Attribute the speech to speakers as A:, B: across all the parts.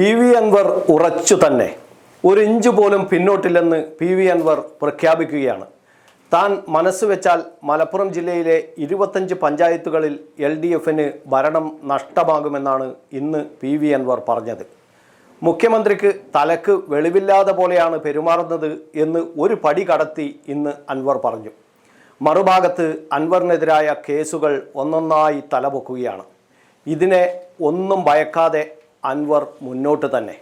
A: P V Anwar ഉറച്ചു തന്നെ. ഒരു ഇഞ്ച് പോലും പിന്നോട്ടില്ലെന്ന് പി വി അൻവർ പ്രഖ്യാപിക്കുകയാണ്. താൻ മനസ്സ് വെച്ചാൽ മലപ്പുറം ജില്ലയിലെ ഇരുപത്തഞ്ച് പഞ്ചായത്തുകളിൽ എൽ ഡി എഫിന് ഭരണം നഷ്ടമാകുമെന്നാണ് ഇന്ന് പി വി അൻവർ പറഞ്ഞത്. മുഖ്യമന്ത്രിക്ക് തലക്ക് വെളിവില്ലാതെ പോലെയാണ് പെരുമാറുന്നത് എന്ന് ഒരു പടി കടത്തി ഇന്ന് അൻവർ പറഞ്ഞു. മറുഭാഗത്ത് അൻവറിനെതിരായ കേസുകൾ ഒന്നൊന്നായി തലപൊക്കുകയാണ്. ഇതിനെ ഒന്നും ഭയക്കാതെ അൻവർ മുന്നോട്ട് തന്നെ.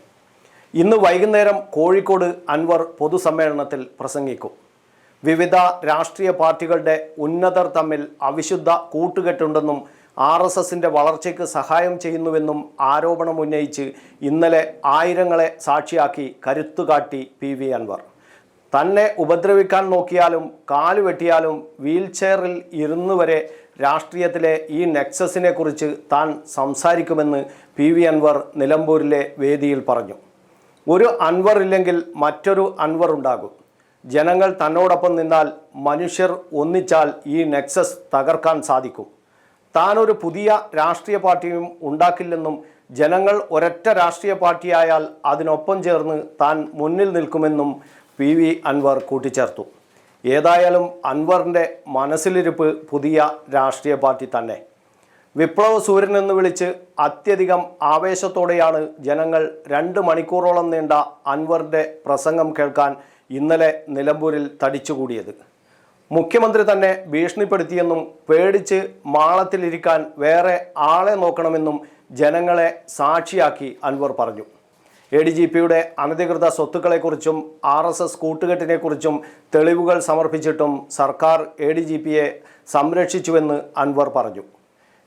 A: ഇന്ന് വൈകുന്നേരം കോഴിക്കോട് അൻവർ പൊതുസമ്മേളനത്തിൽ പ്രസംഗിക്കും. വിവിധ രാഷ്ട്രീയ പാർട്ടികളുടെ ഉന്നതർ തമ്മിൽ അവിശുദ്ധ കൂട്ടുകെട്ടുണ്ടെന്നും ആർ എസ് എസിന്റെ വളർച്ചയ്ക്ക് സഹായം ചെയ്യുന്നുവെന്നും ആരോപണം ഉന്നയിച്ച് ഇന്നലെ ആയിരങ്ങളെ സാക്ഷിയാക്കി കരുത്തുകാട്ടി പി വി അൻവർ. തന്നെ ഉപദ്രവിക്കാൻ നോക്കിയാലും കാലുവെട്ടിയാലും വീൽ ചെയറിൽ ഇരുന്നു വരെ രാഷ്ട്രീയത്തിലെ ഈ നെക്സസിനെ കുറിച്ച് താൻ സംസാരിക്കുമെന്ന് പി വി അൻവർ നിലമ്പൂരിലെ വേദിയിൽ പറഞ്ഞു. ഒരു അൻവർ ഇല്ലെങ്കിൽ മറ്റൊരു അൻവർ ഉണ്ടാകും. ജനങ്ങൾ തന്നോടൊപ്പം നിന്നാൽ മനുഷ്യർ ഒന്നിച്ചാൽ ഈ നെക്സസ് തകർക്കാൻ സാധിക്കും. താൻ ഒരു പുതിയ രാഷ്ട്രീയ പാർട്ടിയും ഉണ്ടാക്കില്ലെന്നും ജനങ്ങൾ ഒരൊറ്റ രാഷ്ട്രീയ പാർട്ടിയായാൽ അതിനൊപ്പം ചേർന്ന് താൻ മുന്നിൽ നിൽക്കുമെന്നും പി വി അൻവർ കൂട്ടിച്ചേർത്തു. ഏതായാലും അൻവറിന്റെ മനസ്സിലിരിപ്പ് പുതിയ രാഷ്ട്രീയ പാർട്ടി തന്നെ. വിപ്ലവ സൂര്യൻ എന്ന് വിളിച്ച് അത്യധികം ആവേശത്തോടെയാണ് ജനങ്ങൾ രണ്ട് മണിക്കൂറോളം നീണ്ട അൻവറിന്റെ പ്രസംഗം കേൾക്കാൻ ഇന്നലെ നിലമ്പൂരിൽ തടിച്ചുകൂടിയത്. മുഖ്യമന്ത്രി തന്നെ ഭീഷണിപ്പെടുത്തിയെന്നും പേടിച്ച് മാളത്തിലിരിക്കാൻ വേറെ ആളെ നോക്കണമെന്നും ജനങ്ങളെ സാക്ഷിയാക്കി അൻവർ പറഞ്ഞു. എ ഡി ജി പിയുടെ അനധികൃത സ്വത്തുക്കളെക്കുറിച്ചും ആർ എസ് എസ് കൂട്ടുകെട്ടിനെക്കുറിച്ചും തെളിവുകൾ സമർപ്പിച്ചിട്ടും സർക്കാർ എ ഡി ജി പിയെ സംരക്ഷിച്ചുവെന്ന് അൻവർ പറഞ്ഞു.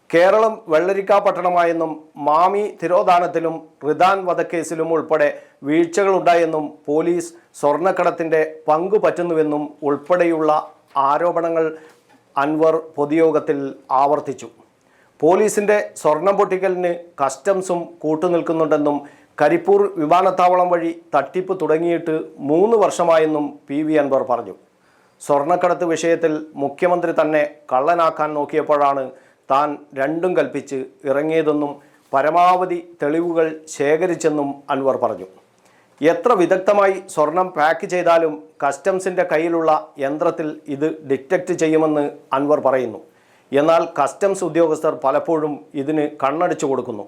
A: കേരളം വെള്ളരിക്കാ പട്ടണമായെന്നും മാമി തിരോധാനത്തിലും റിദാൻ വധക്കേസിലും ഉൾപ്പെടെ വീഴ്ചകളുണ്ടായെന്നും പോലീസ് സ്വർണക്കടത്തിന്റെ പങ്കു പറ്റുന്നുവെന്നും ഉൾപ്പെടെയുള്ള ആരോപണങ്ങൾ അൻവർ പൊതുയോഗത്തിൽ ആവർത്തിച്ചു. പോലീസിന്റെ സ്വർണം പൊട്ടിക്കലിന് കസ്റ്റംസും കൂട്ടുനിൽക്കുന്നുണ്ടെന്നും കരിപ്പൂർ വിമാനത്താവളം വഴി തട്ടിപ്പ് തുടങ്ങിയിട്ട് മൂന്ന് വർഷമായെന്നും പി വി അൻവർ പറഞ്ഞു. സ്വർണക്കടത്ത് വിഷയത്തിൽ മുഖ്യമന്ത്രി തന്നെ കള്ളനാക്കാൻ നോക്കിയപ്പോഴാണ് താൻ രണ്ടും കൽപ്പിച്ച് ഇറങ്ങിയതെന്നും പരമാവധി തെളിവുകൾ ശേഖരിച്ചെന്നും അൻവർ പറഞ്ഞു. എത്ര വിദഗ്ധമായി സ്വർണം പാക്ക് ചെയ്താലും കസ്റ്റംസിന്റെ കയ്യിലുള്ള യന്ത്രത്തിൽ ഇത് ഡിറ്റക്റ്റ് ചെയ്യുമെന്ന് അൻവർ പറയുന്നു. എന്നാൽ കസ്റ്റംസ് ഉദ്യോഗസ്ഥർ പലപ്പോഴും ഇതിന് കണ്ണടിച്ചു കൊടുക്കുന്നു.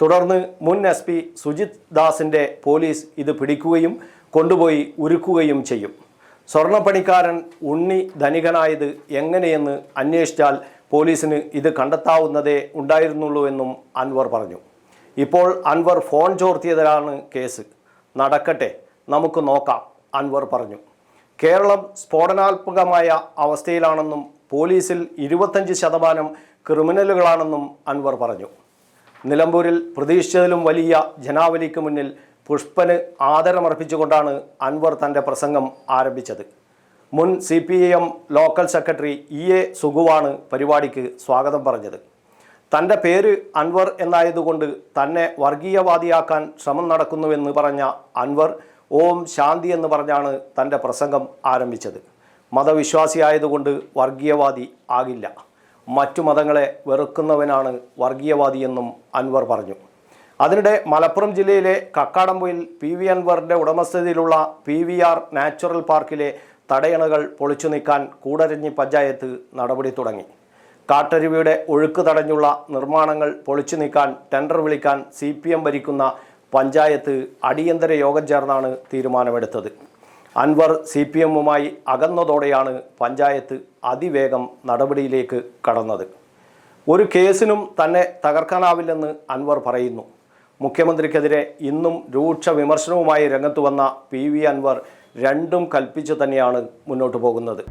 A: തുടർന്ന് മുൻ എസ് പി സുജിത് ദാസിന്റെ പോലീസ് ഇത് പിടിക്കുകയും കൊണ്ടുപോയി ഉരുക്കുകയും ചെയ്യും. സ്വർണപ്പണിക്കാരൻ ഉണ്ണി ധനികനായത് എങ്ങനെയെന്ന് അന്വേഷിച്ചാൽ പോലീസിന് ഇത് കണ്ടെത്താവുന്നതേ ഉണ്ടായിരുന്നുള്ളൂ എന്നും അൻവർ പറഞ്ഞു. ഇപ്പോൾ അൻവർ ഫോൺ ചോർത്തിയതിലാണ് കേസ്. നടക്കട്ടെ നമുക്ക് നോക്കാം അൻവർ പറഞ്ഞു. കേരളം സ്ഫോടനാത്മകമായ അവസ്ഥയിലാണെന്നും പോലീസിൽ ഇരുപത്തഞ്ച് ശതമാനം ക്രിമിനലുകളാണെന്നും അൻവർ പറഞ്ഞു. നിലമ്പൂരിൽ പ്രതീക്ഷിച്ചതിലും വലിയ ജനാവലിക്ക് മുന്നിൽ പുഷ്പന് ആദരമർപ്പിച്ചുകൊണ്ടാണ് അൻവർ തന്റെ പ്രസംഗം ആരംഭിച്ചത്. മുൻ C P I M local secretary E A സുഗുവാണ് പരിപാടിക്ക് സ്വാഗതം പറഞ്ഞത്. തന്റെ പേര് അൻവർ എന്നായതുകൊണ്ട് തന്നെ വർഗീയവാദിയാക്കാൻ ശ്രമം നടക്കുന്നുവെന്ന് പറഞ്ഞ അൻവർ ഓം ശാന്തി എന്ന് പറഞ്ഞാണ് തന്റെ പ്രസംഗം ആരംഭിച്ചത്. മതവിശ്വാസിയായതുകൊണ്ട് വർഗീയവാദി ആകില്ല. മറ്റു മതങ്ങളെ വെറുക്കുന്നവനാണ് വർഗീയവാദിയെന്നും അൻവർ പറഞ്ഞു. അതിനിടെ മലപ്പുറം ജില്ലയിലെ കക്കാടമ്പുയിൽ പി വി അൻവറിന്റെ ഉടമസ്ഥതയിലുള്ള പി വി ആർ നാച്ചുറൽ പാർക്കിലെ തടയണകൾ പൊളിച്ചു നീക്കാൻ കൂടരഞ്ഞി പഞ്ചായത്ത് നടപടി തുടങ്ങി. കാട്ടരുവിയുടെ ഒഴുക്ക് തടഞ്ഞുള്ള നിർമ്മാണങ്ങൾ പൊളിച്ചു നീക്കാൻ ടെൻഡർ വിളിക്കാൻ സി ഭരിക്കുന്ന പഞ്ചായത്ത് അടിയന്തര യോഗം ചേർന്നാണ് തീരുമാനമെടുത്തത്. അൻവർ സി പി എമ്മുമായി അകന്നതോടെയാണ് പഞ്ചായത്ത് അതിവേഗം നടപടിയിലേക്ക് കടന്നത്. ഒരു കേസിനും തന്നെ തകർക്കാനാവില്ലെന്ന് അൻവർ പറയുന്നു. മുഖ്യമന്ത്രിക്കെതിരെ ഇന്നും രൂക്ഷ വിമർശനവുമായി രംഗത്ത് വന്ന പി വി അൻവർ രണ്ടും കൽപ്പിച്ചു തന്നെയാണ് മുന്നോട്ട് പോകുന്നത്.